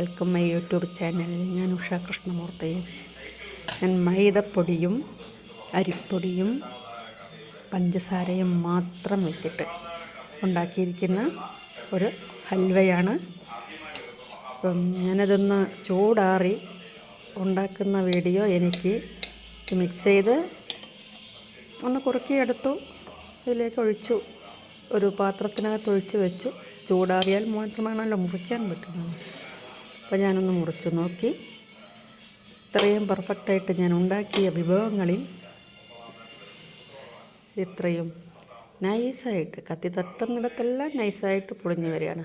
Welcome my YouTube channel. ഞാൻ ഉഷ കൃഷ്ണമൂർത്തി. ഞാൻ മൈദപ്പൊടിയും അരിപ്പൊടിയും പഞ്ചസാരയും മാത്രം വെച്ചിട്ട് ഉണ്ടാക്കിയിരിക്കുന്ന ഒരു ഹൽവയാണ്. അപ്പം ഞാനതൊന്ന് ചൂടാറി ഉണ്ടാക്കുന്ന വീഡിയോ എനിക്ക് മിക്സ് ചെയ്ത് ഒന്ന് കുറുക്കിയെടുത്തു. ഇതിലേക്ക് ഒഴിച്ചു. ഒരു പാത്രത്തിനകത്ത് ഒഴിച്ചു വെച്ചു. ചൂടാറിയാൽ മാത്രമാണല്ലോ മുറിക്കാൻ പറ്റുന്നത്. അപ്പോൾ ഞാനൊന്ന് മുറിച്ച് നോക്കി. ഇത്രയും പെർഫെക്റ്റായിട്ട് ഞാൻ ഉണ്ടാക്കിയ വിഭവങ്ങളിൽ ഇത്രയും നൈസായിട്ട് കത്തി തട്ടുന്നിടത്തെല്ലാം നൈസായിട്ട് പൊളിഞ്ഞു വരികയാണ്.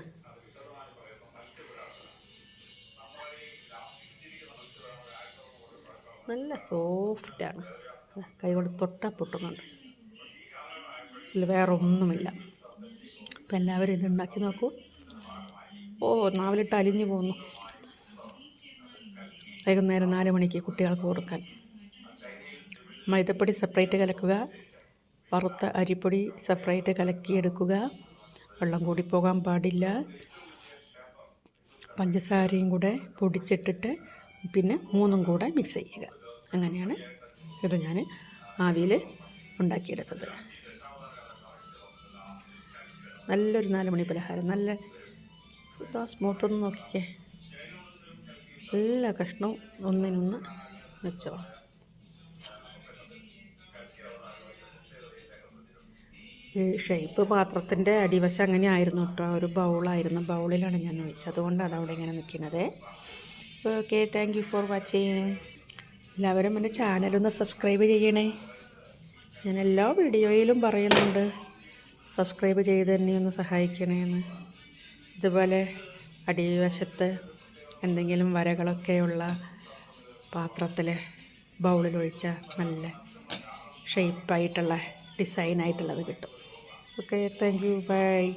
നല്ല സോഫ്റ്റാണ് കൈ കൊണ്ട് തൊട്ടാൽ പൊട്ടുന്നുണ്ട്. ഇതിൽ വേറെ ഒന്നുമില്ല. അപ്പം എല്ലാവരും ഇത് ഉണ്ടാക്കി നോക്കൂ. ഓ നാവിലിട്ട് അലിഞ്ഞു പോകുന്നു. വൈകുന്നേരം നാല് മണിക്ക് കുട്ടികൾക്ക് കൊടുക്കാൻ. മൈദപ്പൊടി സെപ്പറേറ്റ് കലക്കുക. വറുത്ത അരിപ്പൊടി സെപ്പറേറ്റ് കലക്കിയെടുക്കുക. വെള്ളം കൂടി പോകാൻ പാടില്ല. പഞ്ചസാരയും കൂടെ പൊടിച്ചിട്ടിട്ട് പിന്നെ മൂന്നും കൂടെ മിക്സ് ചെയ്യുക. അങ്ങനെയാണ് ഇത് ഞാൻ ആവിയിൽ ഉണ്ടാക്കിയെടുത്തത്. നല്ലൊരു നാല് മണി പലഹാരം. നല്ല സ്മൂത്തൊന്ന് നോക്കിക്കേ. എല്ലാ കഷ്ണവും ഒന്നിനൊന്ന് വെച്ചോ ഈ ഷേപ്പ് പാത്രത്തിന്റെ അടിവശം അങ്ങനെ ആയിരുന്നു കേട്ടോ. ഒരു ബൗളായിരുന്നു ബൗളിലാണ് ഞാൻ ഒഴിച്ചത്. അതുകൊണ്ടാണ് അവിടെ ഇങ്ങനെ നിൽക്കുന്നത് okay thank you for watching എല്ലാവരും എന്റെ ചാനലൊന്ന് സബ്സ്ക്രൈബ് ചെയ്യണേ. ഞാൻ എല്ലാ വീഡിയോയിലും പറയുന്നുണ്ട്. സബ്സ്ക്രൈബ് ചെയ്ത് എന്നെ ഒന്ന് സഹായിക്കണേന്ന്. ഇതുപോലെ അടിവശത്ത് എന്തെങ്കിലും വരകളൊക്കെയുള്ള പാത്രത്തിൽ ബൗളിൽ ഒഴിച്ചാൽ നല്ല ഷേപ്പായിട്ടുള്ള ഡിസൈനായിട്ടുള്ളത് കിട്ടും. Okay thank U by